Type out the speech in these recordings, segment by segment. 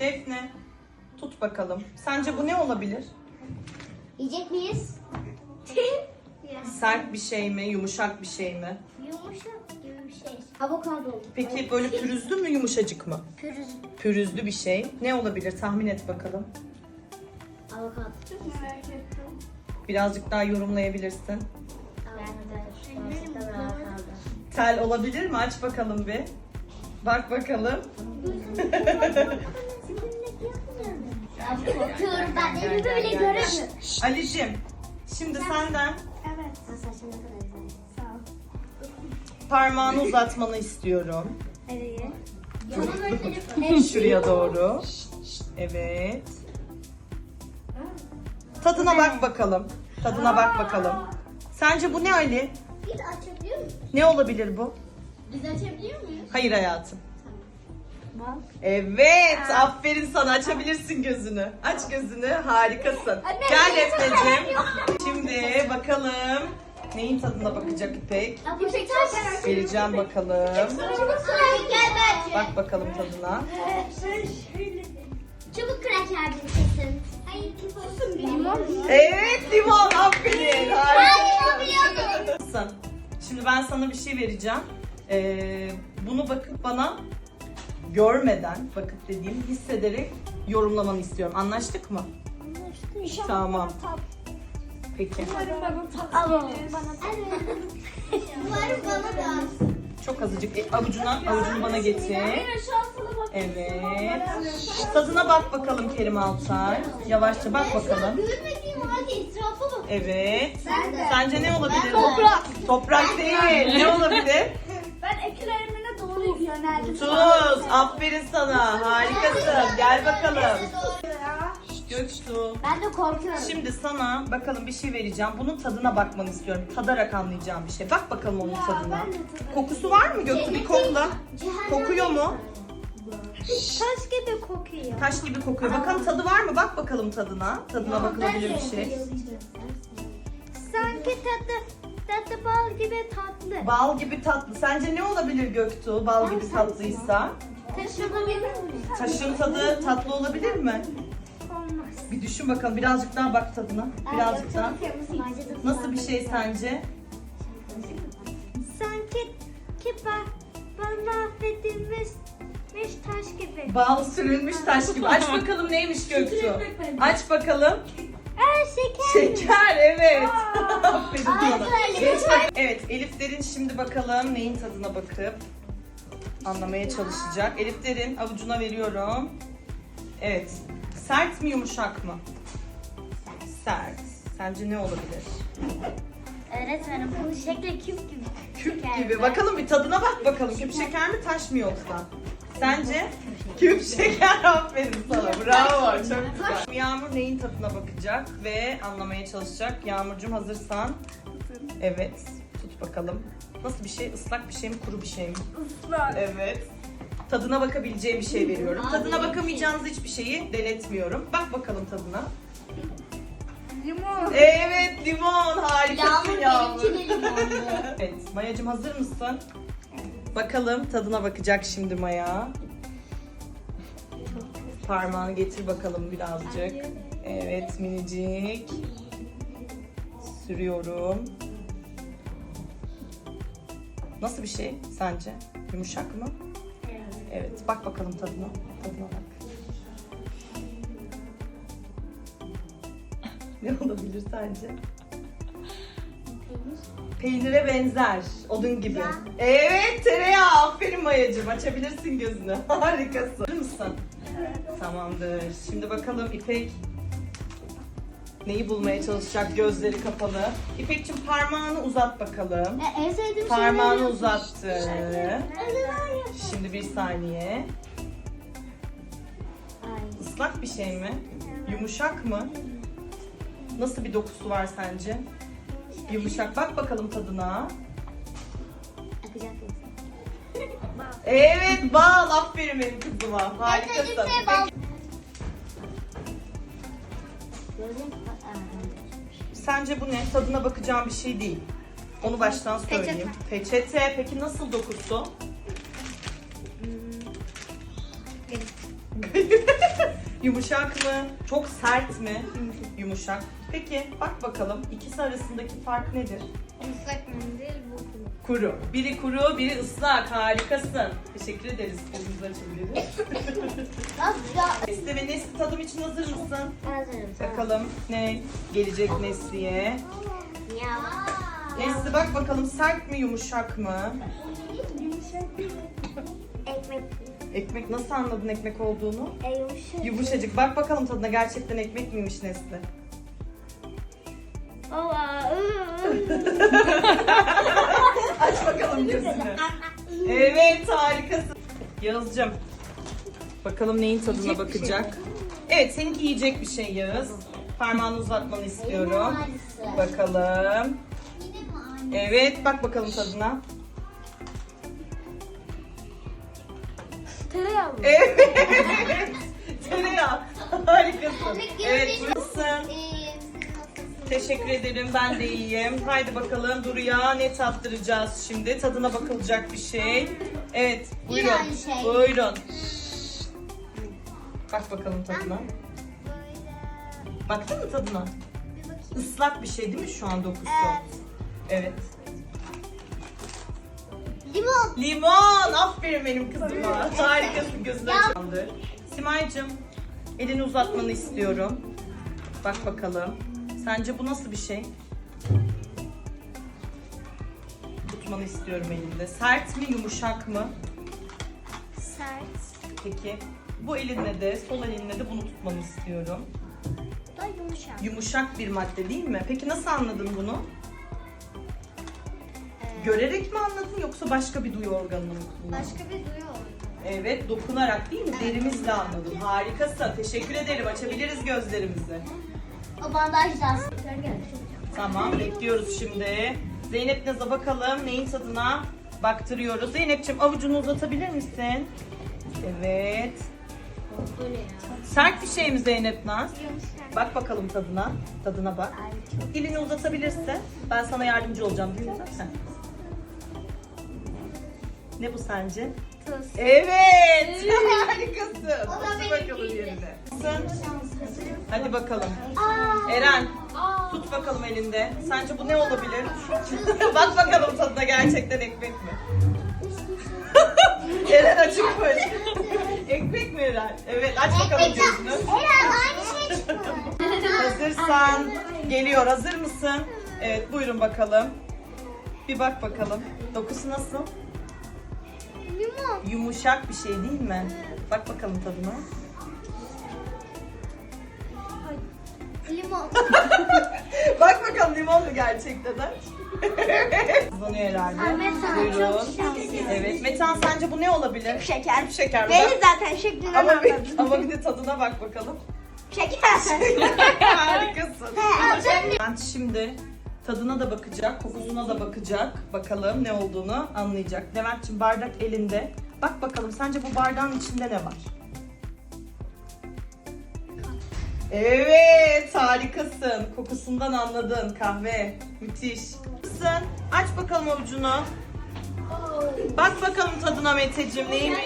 Defne tut bakalım. Sence bu ne olabilir? Yiyecek miyiz? Sert bir şey mi, yumuşak bir şey mi? Yumuşak gibi bir şey. Avokado. Peki böyle pürüzlü mü, yumuşacık mı? Pürüz. Pürüzlü bir şey. Ne olabilir? Tahmin et bakalım. Avokado. Merak ettim. Birazcık daha yorumlayabilirsin. Tel olabilir mi? Aç bakalım bir. Bak bakalım. Korkuyorum ben bile gel, göremiyorum. Ali'cim, şimdi senden Evet. Ha, saçın ne kadar güzel. Sağ ol. parmağını uzatmanı istiyorum. Nereye? Şuraya doğru. Evet. Tadına bak bakalım. Tadına bak bakalım. Sence bu ne Ali? Bir açabiliyor muyum? Ne olabilir bu? Biz açabiliyor muyuz? Hayır hayatım. Bak. Evet, aferin sana. Açabilirsin gözünü. Aç gözünü, harikasın. Anne, Gel Defneciğim. Şimdi bakalım. Neyin tadına bakacak İpek? İpek taş. Vereceğim bakalım. Bak bakalım tadına. Çubuk kraker kesin. Hayır. Limon. Evet, limon. Aferin. Harikasın. Şimdi ben sana bir şey vereceğim. Ee, bunu bakıp bana görmeden, bakıp dediğim hissederek yorumlamanı istiyorum. Anlaştık mı? İnşallah Tamam. Peki. Umarım bana tat Ama. gelir. Umarım bana da. Çok azıcık. E, avucuna, avucunu bana getir. Evet. Tadına bak bakalım Kerim Altay. Yavaşça bak bakalım. Evet. Ben de. Sence ne olabilir? Toprak. Toprak değil. Ne olabilir? Ben ekilerimine yöneldim. Tuz. Aferin sana. Harikasın. Gel bakalım. Göksu. Ben de korkuyorum. Şimdi sana bakalım bir şey vereceğim. Bunun tadına bakmanı istiyorum. Tadarak anlayacağım bir şey. Bak bakalım onun tadına. Kokusu var mı Göksu? Bir kokla. Kokuyor mu? Taş gibi kokuyor. Taş gibi kokuyor. Bakalım tadı var mı? Bak bakalım tadına. Tadına bakılabilir bir şey. Sanki tadı, tadı bal gibi tatlı. Bal gibi tatlı. Sence ne olabilir Göktuğ? Bal gibi tatlıysa. Taşınabilir mi? Taşın tadı tatlı olabilir mi? Olmaz. Bir düşün bakalım. Birazcık daha bak tadına. Birazcık daha. Nasıl bir şey sence? Sanki ki ba bana affedilmiş miş taş gibi. Bal sürülmüş taş gibi. Aç bakalım neymiş Göktuğ. Aç bakalım. Aa şeker. Şeker evet. Aferin sana. Evet Elif Derin şimdi bakalım neyin tadına bakıp anlamaya çalışacak. Elif Derin avucuna veriyorum. Evet. Sert mi yumuşak mı? Sert. Sence ne olabilir? Öğretmenim bu şekli küp gibi. Küp Şeker gibi. mi? Bakalım bir tadına bak bakalım. Küp şeker mi taş mı yoksa? Sence? Küp şeker aferin sana. Bravo. Çok güzel. Yağmur neyin tadına bakacak ve anlamaya çalışacak. Yağmurcuğum hazırsan. Evet. Tut bakalım. Nasıl bir şey? Islak bir şey mi? Kuru bir şey mi? Islar. Evet. Tadına bakabileceğim bir şey veriyorum. Tadına bakamayacağınız hiçbir şeyi denetmiyorum. Bak bakalım tadına. Limon. Evet limon. Harikasın Yağmur Yağmur. benimki de limonlu. Evet, Maya'cığım hazır mısın? Bakalım tadına bakacak şimdi Maya. Parmağını getir bakalım birazcık. Evet minicik. Sürüyorum. Nasıl bir şey sence? Yumuşak mı? Evet, bak bakalım tadına. Tadına bak. ne olabilir sence? Peynire benzer. Odun gibi. Evet tereyağı. Aferin Mayacığım. Açabilirsin gözünü. Harikasın. Hazır mısın? Tamamdır. Şimdi bakalım İpek neyi bulmaya çalışacak gözleri kapalı. İpek'ciğim parmağını uzat bakalım. E, en sevdiğim şey Parmağını uzattı. Şimdi bir saniye. Ay. Islak bir şey mi? Yumuşak mı? Nasıl bir dokusu var sence? Yumuşak. Bak bakalım tadına. Evet bal. Aferin benim kızıma. Harikasın. Sence bu ne? Tadına bakacağım bir şey değil. Onu baştan söyleyeyim. Peçete. Peki nasıl dokusu? Yumuşak mı? Çok sert mi? Yumuşak. Peki bak bakalım ikisi arasındaki fark nedir? Islak mendil bu kuru. Biri kuru, biri ıslak. Harikasın. Teşekkür ederiz. Kolumuzu açabiliriz. Nesli ve Nesli tadım için hazır mısın? Hazırım. Bakalım ne gelecek Nesli'ye. Ya. Nesli bak bakalım sert mi yumuşak mı? Ekmek. Ekmek nasıl anladın ekmek olduğunu? E, yumuşak. Yumuşacık. Bak bakalım tadına gerçekten ekmek miymiş Nesli? Aa, Aç bakalım gözünü. Evet harikasın. Yağız'cığım. Bakalım neyin tadına Yiyecek bir şey bakacak. Evet seninki yiyecek bir şey Yağız. Parmağını uzatmanı istiyorum. Bakalım. Evet bak bakalım tadına. Tereyağı mı? Evet. Tereyağı. Harikasın. Evet burasın. Teşekkür ederim. Ben de iyiyim. Haydi bakalım Duru'ya ne tattıracağız şimdi? Tadına bakılacak bir şey. Evet, buyurun. aynı şey. Buyurun. Bak bakalım tadına. Baktın mı tadına? Islak bir şey değil mi şu an dokusu? Evet. Limon. Limon! Aferin benim kızıma. Harikasın gözünü açandır. Simay'cığım, elini uzatmanı istiyorum. Bak bakalım. Sence bu nasıl bir şey? Tutmanı istiyorum elinde. Sert mi, yumuşak mı? Sert. Peki. Bu elinle de, sol elinle de bunu tutmanı istiyorum. Bu da yumuşak. Yumuşak bir madde değil mi? Peki nasıl anladın bunu? Görerek mi anladın yoksa başka bir duyu organını mı kullandın? Başka bir duyu oldu. Evet, dokunarak değil mi? Derimizle anladım. Harikasın. Teşekkür ederim. Açabiliriz gözlerimizi. O bandajdan. Tamam, bekliyoruz şimdi. Zeynep Naz'a bakalım neyin tadına baktırıyoruz. Zeynep'ciğim avucunu uzatabilir misin? Evet. Sert bir şey mi Zeynep Naz? Bak bakalım tadına. Tadına bak. Elini uzatabilirsin. Ben sana yardımcı olacağım. Değil mi zaten? Ne bu sence? Tuz. Evet. Harikasın. Benim bakalım yerine. Hadi bakalım. Eren tut bakalım elinde. Sence bu ne olabilir? Bak bakalım tadına gerçekten ekmek mi? Eren açıkmış. ekmek mi Eren? Evet aç bakalım gözünü. Eren aynı şey çıktı. Hazırsan geliyor. Hazır mısın? Evet buyurun bakalım. Bir bak bakalım. Dokusu nasıl? Yumuşak bir şey değil mi? Bak bakalım tadına. Limon. Bak bakalım limon mu gerçekten aç. Kazanıyor herhalde. Ay, Metan, Buyurun. çok şanslısın. Evet. Metan sence bu ne olabilir? Şeker. Şeker mi? Belli zaten şeklinden Ama bir, anladım. ama bir de tadına bak bakalım. Şeker. Harikasın. Ben şimdi tadına da bakacak, kokusuna da bakacak. Bakalım ne olduğunu anlayacak. Levent'ciğim bardak elinde. Bak bakalım sence bu bardağın içinde ne var? Evet, harikasın. Kokusundan anladın kahve. Müthiş. Mısın? Aç bakalım avucunu. Bak bakalım tadına Meteciğim neymiş?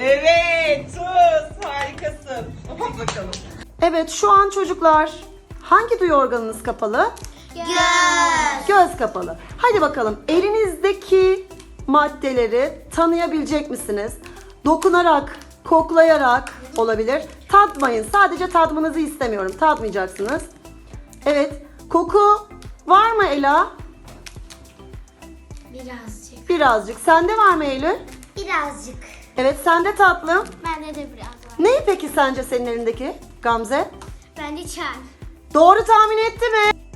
Evet, tuz. Harikasın. Bak bakalım. Evet, şu an çocuklar hangi duyu organınız kapalı? Göz. Göz kapalı. Hadi bakalım elinizdeki maddeleri tanıyabilecek misiniz? Dokunarak, koklayarak olabilir. Tatmayın. Sadece tadmanızı istemiyorum. Tatmayacaksınız. Evet. Koku var mı Ela? Birazcık. Birazcık. Sende var mı Eylül? Birazcık. Evet sende tatlım. Bende de biraz var. Neyi peki sence senin elindeki Gamze? Bende çay. Doğru tahmin etti mi?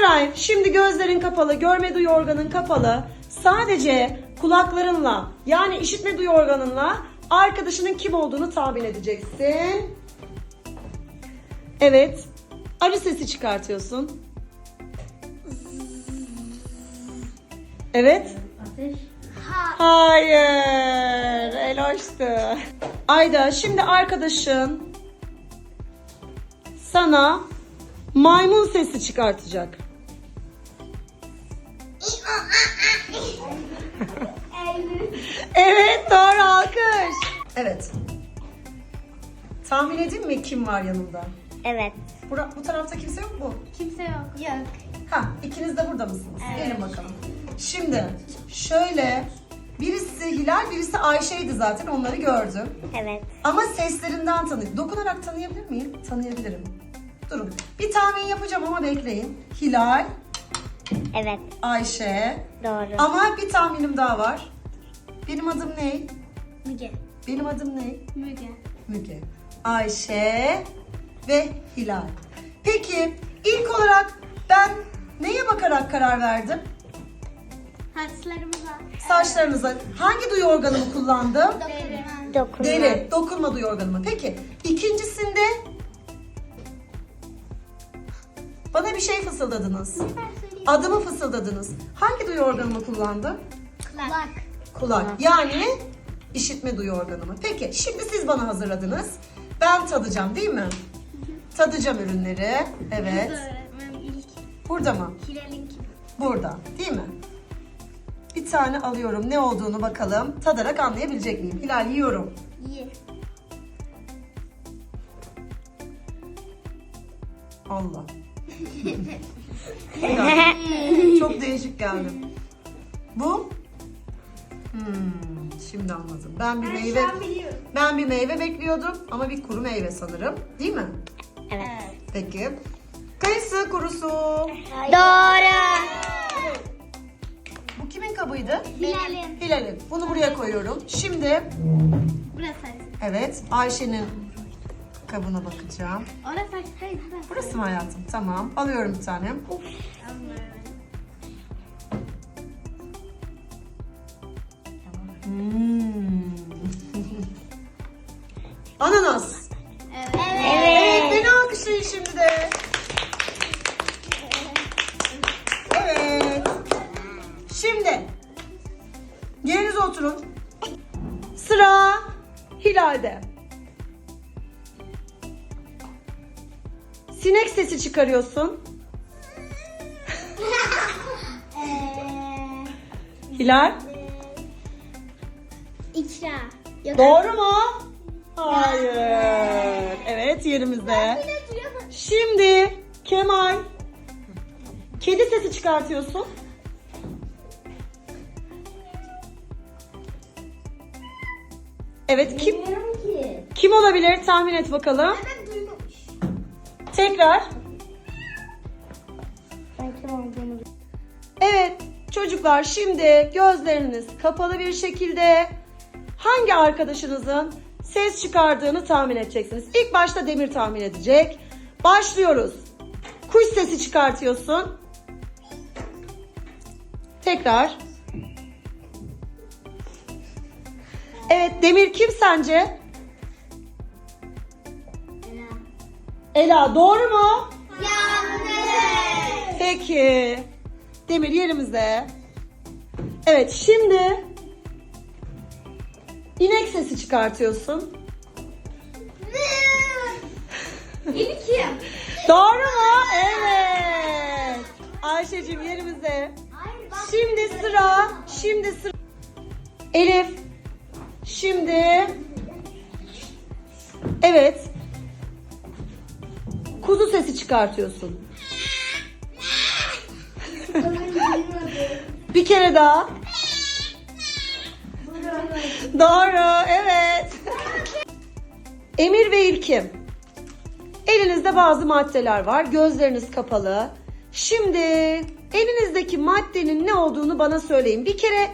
Sıray, şimdi gözlerin kapalı, görme duyu organın kapalı. Sadece kulaklarınla yani işitme duyu organınla arkadaşının kim olduğunu tahmin edeceksin. Evet. Arı sesi çıkartıyorsun. Evet. Ateş. Hayır. Eloştu. Ayda şimdi arkadaşın sana maymun sesi çıkartacak. Evet doğru alkış. Evet. Tahmin edeyim mi kim var yanında? Evet. Bura, bu tarafta kimse yok mu? Kimse yok. Yok. Ha ikiniz de burada mısınız? Gelin bakalım. Şimdi şöyle birisi Hilal birisi Ayşe'ydi zaten onları gördüm. Evet. Ama seslerinden tanı. Dokunarak tanıyabilir miyim? Tanıyabilirim. Durun. Bir tahmin yapacağım ama bekleyin. Hilal, Evet. Ayşe. Doğru. Ama bir tahminim daha var. Benim adım ne? Müge. Benim adım ne? Müge. Müge. Ayşe ve Hilal. Peki ilk olarak ben neye bakarak karar verdim? Saçlarımıza. Saçlarınıza hangi duyu organımı kullandım? Dokunma. Deri, dokunma duyu organımı. Peki ikincisinde bana bir şey fısıldadınız. Adımı fısıldadınız. Hangi duyu organımı kullandım? Kulak. Kulak. Yani işitme duyu organımı. Peki şimdi siz bana hazırladınız. Ben tadacağım değil mi? Tadacağım ürünleri. Evet. Burada mı? Burada. Değil mi? Bir tane alıyorum. Ne olduğunu bakalım. Tadarak anlayabilecek miyim? Hilal yiyorum. İyi. Allah. Çok değişik geldi. Bu? Hmm, şimdi anladım. Ben bir meyve ben bir meyve bekliyordum ama bir kuru meyve sanırım. Değil mi? Evet. Peki. Kayısı kurusu. Doğru. Bu kimin kabıydı? Hilal'in. Hilal'in. Bunu buraya koyuyorum. Şimdi Burası. evet Ayşe'nin kabına bakacağım. Orası. Hayır. Burası. Burası mı hayatım? Tamam. Alıyorum bir tane. Hmm. Ananas. Evet. Evet, beni alkışlayın şimdi de. Evet. Şimdi yerinize oturun. Sıra Hilal'de. Sinek sesi çıkarıyorsun. Hilal. İkra. Yok. Doğru mu? Hayır. Evet yerimizde. Şimdi Kemal. Kedi sesi çıkartıyorsun. Evet kim ki. kim olabilir tahmin et bakalım. Ben duymamış. Tekrar. Ben kim olduğunu Evet çocuklar şimdi gözleriniz kapalı bir şekilde hangi arkadaşınızın ses çıkardığını tahmin edeceksiniz. İlk başta Demir tahmin edecek. Başlıyoruz. Kuş sesi çıkartıyorsun. Tekrar. Evet Demir kim sence? Ela doğru mu? Yanlış. Peki. Demir yerimizde. Evet şimdi inek sesi çıkartıyorsun. İlkim. Doğru mu? Evet. Ayşe'cim yerimizde. Şimdi sıra, şimdi sıra. Elif. Şimdi. Evet. Kuzu sesi çıkartıyorsun. Bir kere daha. Doğru, evet. Emir ve İlkim. Elinizde bazı maddeler var. Gözleriniz kapalı. Şimdi elinizdeki maddenin ne olduğunu bana söyleyin. Bir kere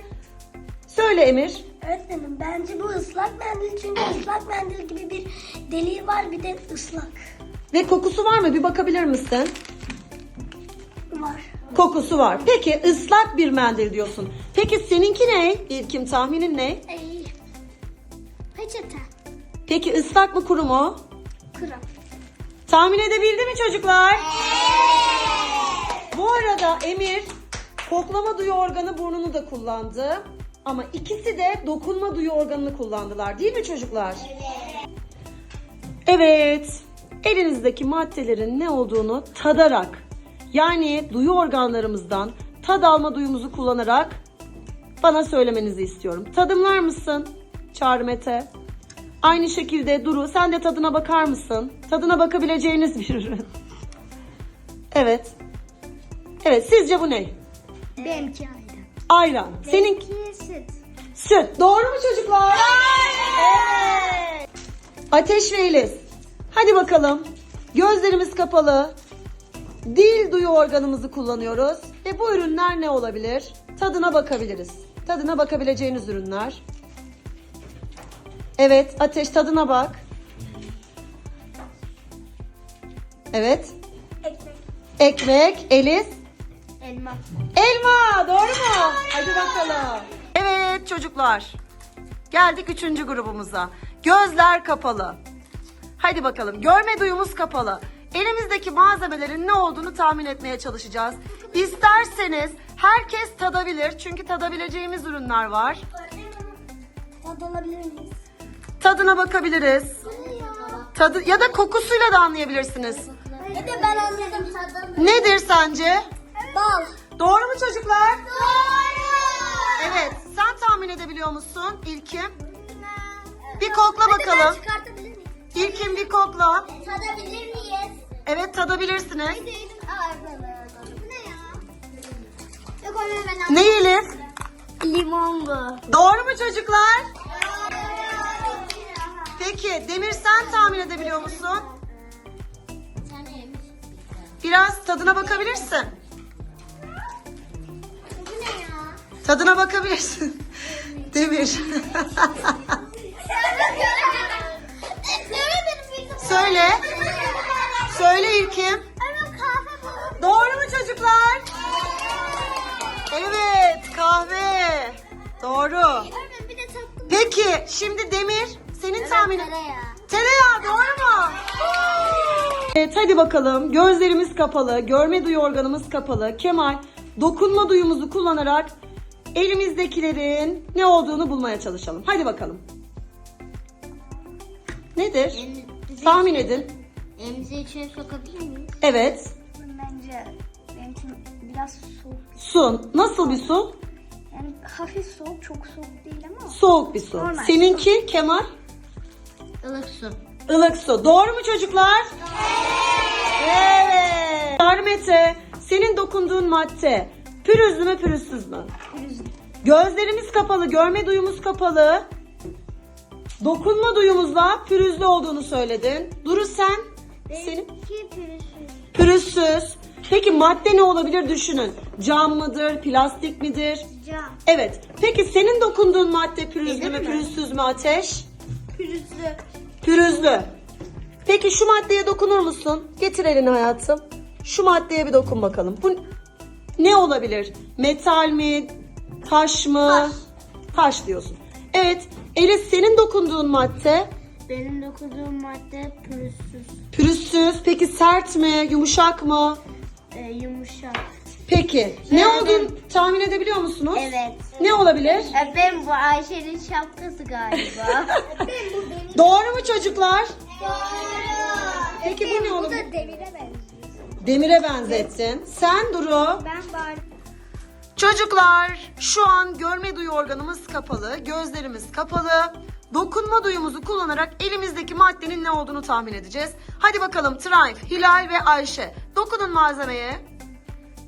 söyle Emir. Öğretmenim bence bu ıslak mendil çünkü ıslak mendil gibi bir deliği var bir de ıslak. Ve kokusu var mı? Bir bakabilir misin? var. Kokusu var. Peki ıslak bir mendil diyorsun. Peki seninki ne? İlkim tahminin ne? Ay. Peçete. Peki ıslak mı kuru mu? Kırık. Tahmin edebildi mi çocuklar? Bu arada Emir koklama duyu organı burnunu da kullandı. Ama ikisi de dokunma duyu organını kullandılar değil mi çocuklar? Evet. Elinizdeki maddelerin ne olduğunu tadarak yani duyu organlarımızdan tad alma duyumuzu kullanarak bana söylemenizi istiyorum. Tadımlar mısın? Çağrı Mete. Aynı şekilde Duru sen de tadına bakar mısın? Tadına bakabileceğiniz bir ürün. Evet. Evet sizce bu ne? Benimki ayrı. Ayran. Senin Benimki süt. süt. Doğru mu çocuklar? Evet. Ateş ve Eliz. Hadi bakalım. Gözlerimiz kapalı. Dil duyu organımızı kullanıyoruz. Ve bu ürünler ne olabilir? Tadına bakabiliriz. Tadına bakabileceğiniz ürünler. Evet, ateş tadına bak. Evet. Ekmek. Ekmek, Eliz. Elma. Elma, doğru mu? Hadi bakalım. Evet çocuklar. Geldik üçüncü grubumuza. Gözler kapalı. Hadi bakalım. Görme duyumuz kapalı. Elimizdeki malzemelerin ne olduğunu tahmin etmeye çalışacağız. İsterseniz herkes tadabilir. Çünkü tadabileceğimiz ürünler var. Miyiz? Tadına bakabiliriz. Tadı ya da kokusuyla da anlayabilirsiniz. Bir de ben anladım tadım. Nedir sence? Bal. Doğru mu çocuklar? Doğru. Evet. Sen tahmin edebiliyor musun İlkim? Bir kokla bakalım. çıkartabilir miyim? İlkim bir kokla. Tadabilir miyiz? Evet tadabilirsiniz. Haydi Bu ne ya? Yok onu ben Ne Elif? Limon bu. Doğru mu çocuklar? Peki Demir sen tahmin edebiliyor musun? Biraz tadına bakabilirsin. Bu ne ya? Tadına bakabilirsin. Demir. Söyle. Söyle İlkim. Doğru mu çocuklar? Evet kahve. Doğru. Peki şimdi Demir senin tahminin. Tereyağı doğru mu? Evet hadi bakalım. Gözlerimiz kapalı, görme duyu organımız kapalı. Kemal dokunma duyumuzu kullanarak elimizdekilerin ne olduğunu bulmaya çalışalım. Hadi bakalım. Nedir? Tahmin edin. Elimizi içine sokabilir miyiz? Evet. Bence benimki biraz soğuk. Su. Nasıl bir su? Yani hafif soğuk, çok soğuk değil ama. Soğuk bir su. Normal. Seninki Kemal? Ilık su. Ilık su. Doğru mu çocuklar? Evet. Evet. Mete, senin dokunduğun madde pürüzlü mü pürüzsüz mü? Gözlerimiz kapalı, görme duyumuz kapalı. Dokunma duyumuzla pürüzlü olduğunu söyledin. Duru sen? Senin? Benimki pürüzsüz. Pürüzsüz. Peki madde ne olabilir düşünün. Cam mıdır, plastik midir? Cam. Evet. Peki senin dokunduğun madde pürüzlü mü, mi? pürüzsüz mü Ateş? Pürüzlü. Pürüzlü. Peki şu maddeye dokunur musun? Getir elini hayatım. Şu maddeye bir dokun bakalım. Bu ne olabilir? Metal mi? Taş mı? Taş, diyorsun. Evet. Elis senin dokunduğun madde Benim dokunduğum madde pürüzsüz, pürüzsüz. Peki sert mi? Yumuşak mı? e, yumuşak. Peki. Ne olduğunu tahmin edebiliyor musunuz? Evet. Ne olabilir? E, ben bu Ayşe'nin şapkası galiba. Doğru mu çocuklar? Doğru. Peki bu ne Bu olur? da demire benziyor. Demire benzettin. Sen Duru. Ben bari. Çocuklar şu an görme duyu organımız kapalı, gözlerimiz kapalı. Dokunma duyumuzu kullanarak elimizdeki maddenin ne olduğunu tahmin edeceğiz. Hadi bakalım Triumph, Hilal ve Ayşe. Dokunun malzemeye.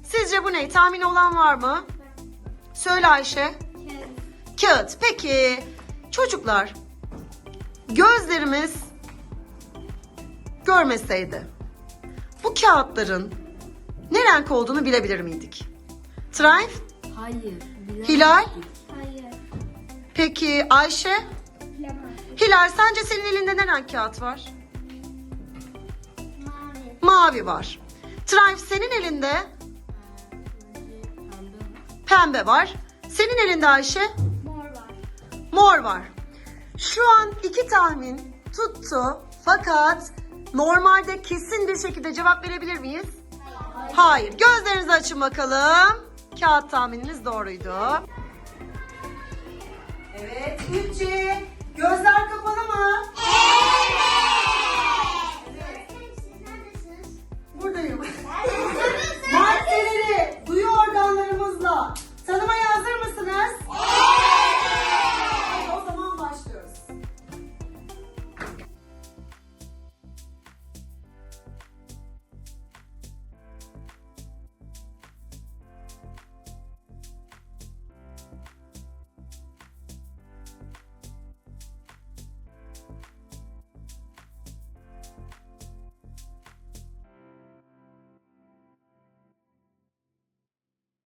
Sizce bu ne? Tahmin olan var mı? Söyle Ayşe. Kağıt. Peki çocuklar gözlerimiz görmeseydi bu kağıtların ne renk olduğunu bilebilir miydik? Triumph, Hayır. Hilal, Hayır. peki Ayşe? Hilal sence senin elinde ne renk kağıt var? Mavi. Mavi var. Triumph senin elinde pembe var. Senin elinde Ayşe? Mor var. Mor var. Şu an iki tahmin tuttu fakat normalde kesin bir şekilde cevap verebilir miyiz? Hayır. Gözlerinizi açın bakalım. Kağıt tahmininiz doğruydu. Evet. Ülke.